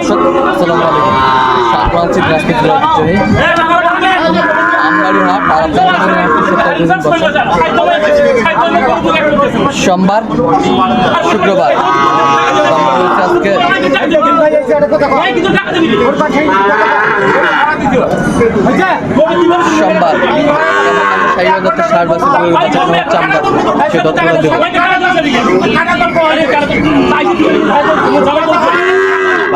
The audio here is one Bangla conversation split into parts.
দর্শক সোমবার শুক্রবার। আজকে সোমবার। সাইবার দত্ত ষাট চামড়া। সে তথ্যগুলো দেবো।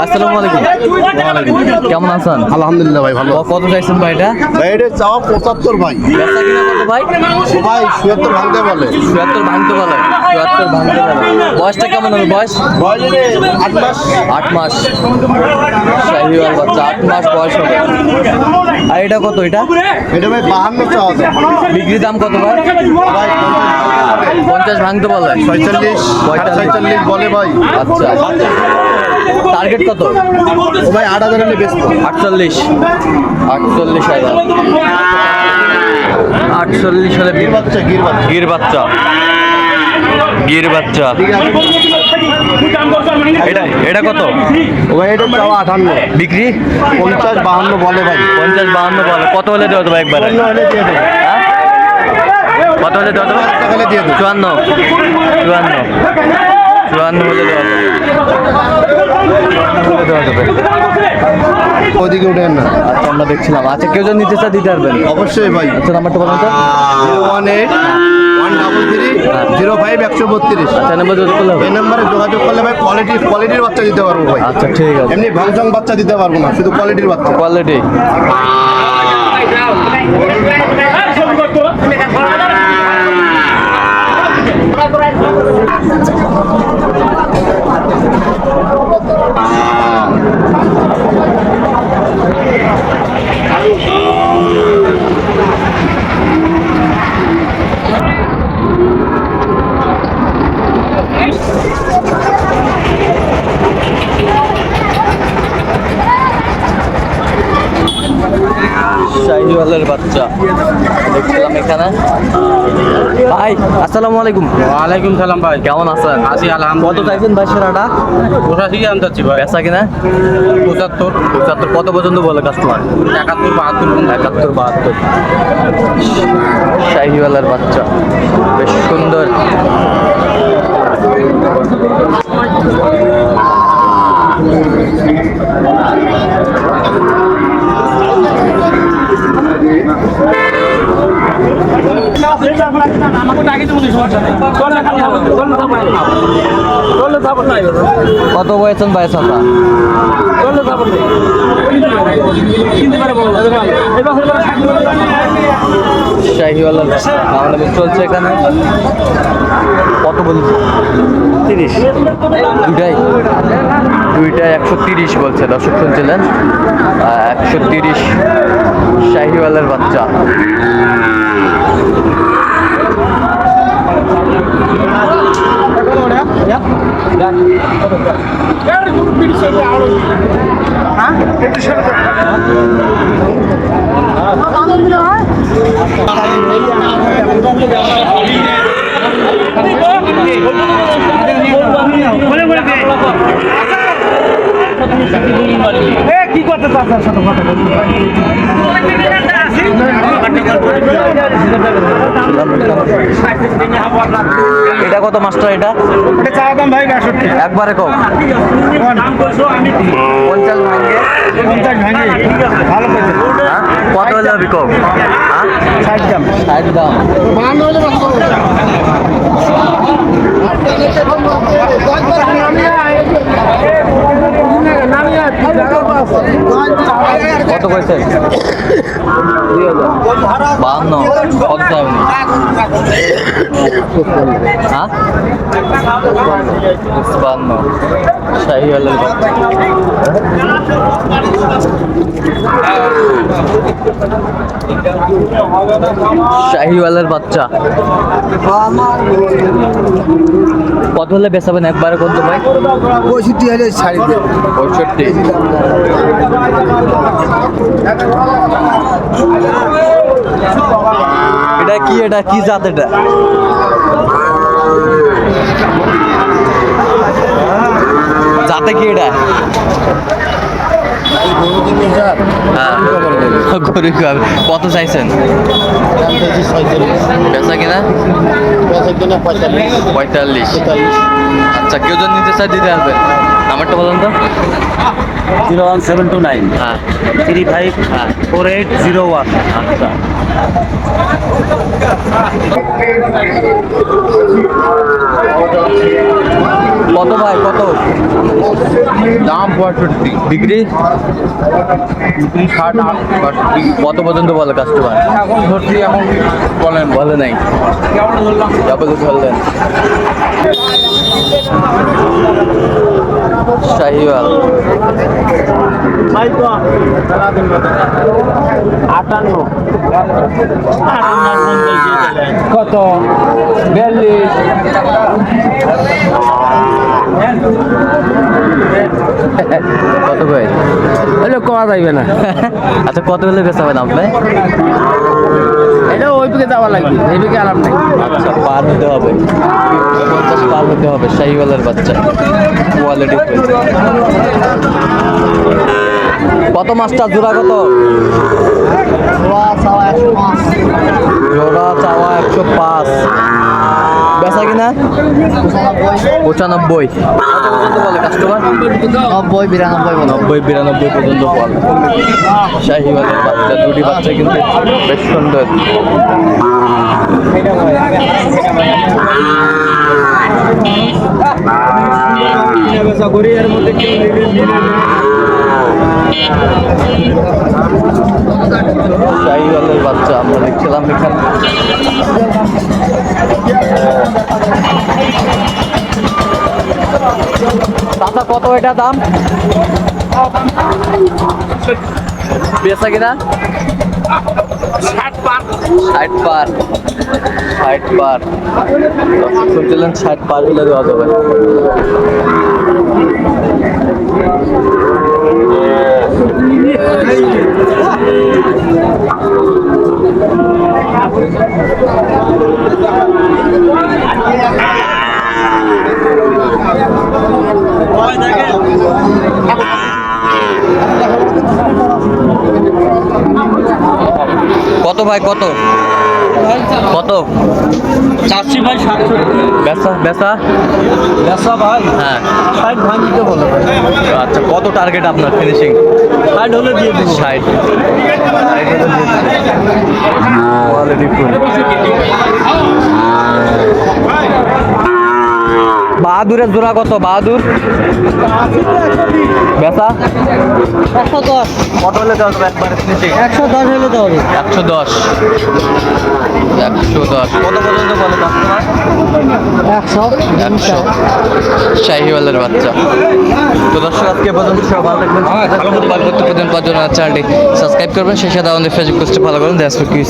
আসসালামু আলাইকুম। কেমন আছেন? আলহামদুলিল্লাহ ভাই ভালো। কত চাইছেন ভাইটা ভাই এটা চাওয়া পঁচাত্তর ভাই। ভাই? ভাই সুয়াত্তর ভাঙতে বলে। ভাঙতে বলে ভাঙতে বলে। বয়সটা কেমন হবে বয়স? আট মাস। আট মাস। শাহিওয়াল বাচ্চা আট মাস বয়স হবে। আর এটা কত এটা? এটা ভাই বাহান্ন চাওয়া বিক্রি দাম কত ভাই? ভাই পঞ্চাশ ভাঙতে বলে। ছয়চল্লিশ ছয়চল্লিশ বলে ভাই। আচ্ছা। টার্গেট কত? ও ভাই আট হাজার হলে আটচল্লিশ। আটচল্লিশ হাজার। আটচল্লিশ হলে গির বাচ্চা গির বাচ্চা। গির বাচ্চা। এটা এটা কত? ভাই এটা চাওয়া আটান্ন। বিক্রি? পঞ্চাশ বাহান্ন বলে ভাই। পঞ্চাশ বাহান্ন বলে। কত হলে দেওয়া দেবো একবারে? হ্যাঁ? কত হলে দেওয়া দেবো। চুয়ান্ন। চুয়ান্ন। চুয়ান্ন হলে দেওয়া যাবে। হলে দেওয়া যাবে ওদিকে উঠেন না। আচ্ছা আমরা দেখছিলাম। আচ্ছা কেউ যদি নিতে চায় দিতে পারবেন। অবশ্যই ভাই। আচ্ছা নাম্বারটা বলুন তো। One eight one double three zero five একশো বত্রিশ আচ্ছা নাম্বার যদি করলে এই নাম্বারে যোগাযোগ করলে ভাই কোয়ালিটি কোয়ালিটির বাচ্চা দিতে পারব ভাই। আচ্ছা ঠিক আছে। এমনি ভাংচং বাচ্চা দিতে পারব না শুধু কোয়ালিটির বাচ্চা। কোয়ালিটি শাহিওয়ালের দেখছিলাম এখানে। ভাই আসসালামু আলাইকুম। ওয়ালাইকুম সালাম ভাই। কেমন আছেন? আছি কত আলহামদুলিল্লাহ চাইছেন ভাই সেরাটা? চাচ্ছি ভাই। বেচা কিনা? পঁচাত্তর। পঁচাত্তর কত পর্যন্ত বলে কাস্টমার একাত্তর বাহাত্তর। একাত্তর বাহাত্তর। শাহিওয়ালার বাচ্চা। আমাকে ডাকি দেবো সমস্যা নেই কত বয়েছেন ভাই আমাদের চলছে এখানে। কত বলছি তিরিশ। দুইটাই? একশো তিরিশ বলছে দর্শক শুনছিলেন। একশো তিরিশ শাহিওয়ালের বাচ্চা। কি করতে চাচ্ছ কথা বলতে এটা কত মাস্টার এটা? একবারে কম। পঞ্চাশ ভাঙ্গে হ্যাঁ? কত হলে হবে কম? হ্যাঁ? ষাট দাম। কত কইছেন? বাহান্ন কত হ্যাঁ? বাহান্ন শাহি আলুর শাহিওয়ালার বাচ্চা। কত হলে বেচাবেন একবারে কত ভাই? পঁয়ষট্টি হলে ছাড়ি পঁয়ষট্টি। এটা কি এটা কি জাত এটা? জাতে কি এটা? হ্যাঁ। কত চাইছেন? বেচা কিনা? পঁয়তাল্লিশ। আচ্ছা কেউ যদি নিতে চায় দিতে আসবেন নাম্বারটা বলুন তো zero one seven two nine. হ্যাঁ। থ্রি ফাইভ হ্যাঁ। Four eight zero one. আচ্ছা। কত ভাই কত? দাম পঁয়ষট্টি। বিক্রি? বিক্রি ষাট আট পঁয়ষট্টি কত পর্যন্ত বলে কাস্টমার এখন ধরছি এখন বলেন। বলে নাই। যাবতীয় ধরলেন শাহিওয়াল। আটান্ন কত? বিয়াল্লিশ। কত ভাই কমা যাইবে না। আচ্ছা কত হলে বেচাবেন আপনি এটা দেওয়া লাগবে এই দিকে আরাম নেই। আচ্ছা পার হতে হবে। পঞ্চাশ পার হতে হবে শাহিওয়ালের বাচ্চা। কোয়ালিটি কত মাছটা জোড়া কত? জোড়া চাওয়া একশো পাঁচ। বেচা কিনা? পঁচানব্বই। কাস্টমার নব্বই বিরানব্বই নব্বই বিরানব্বই পর্যন্ত বলে শাহিওয়ালের বাচ্চা দুটি বাচ্চা কিন্তু বেশ সুন্দর। শাহিওয়ালের দাম? বেচা কিনা? ষাট পার। ষাট পার। শুনছিলেন ষাট পার হলে দেওয়া যাবে। কত ভাই কত? কত? চারশি ভাই বেচা বেচা? ব্যবসা ভাই। হ্যাঁ। ষাট ভাঙিতে বলো আচ্ছা কত টার্গেট আপনার ফিনিশিং ষাট হলে দিয়ে দেবো। ষাট। কোয়ালিটি ফুল বাহাদুরের জোড়া কত? বাহাদুর? বেচা? একশো দশ। কত হলে যাবে একশো দশ হলে তো হবে। একশো দশ। একশো দশ। কত পর্যন্ত বলে কাস্টমার একশো। একশো। শাহিওয়ালের বাচ্চা। তো দর্শক আজকে পর্যন্ত সব ভালো থাকবেন পরবর্তী পর্যন্ত পাঁচজন চ্যানেলটি সাবস্ক্রাইব করবেন সেই সাথে আমাদের ফেসবুক পোস্টে ফলো করুন। দেশ কি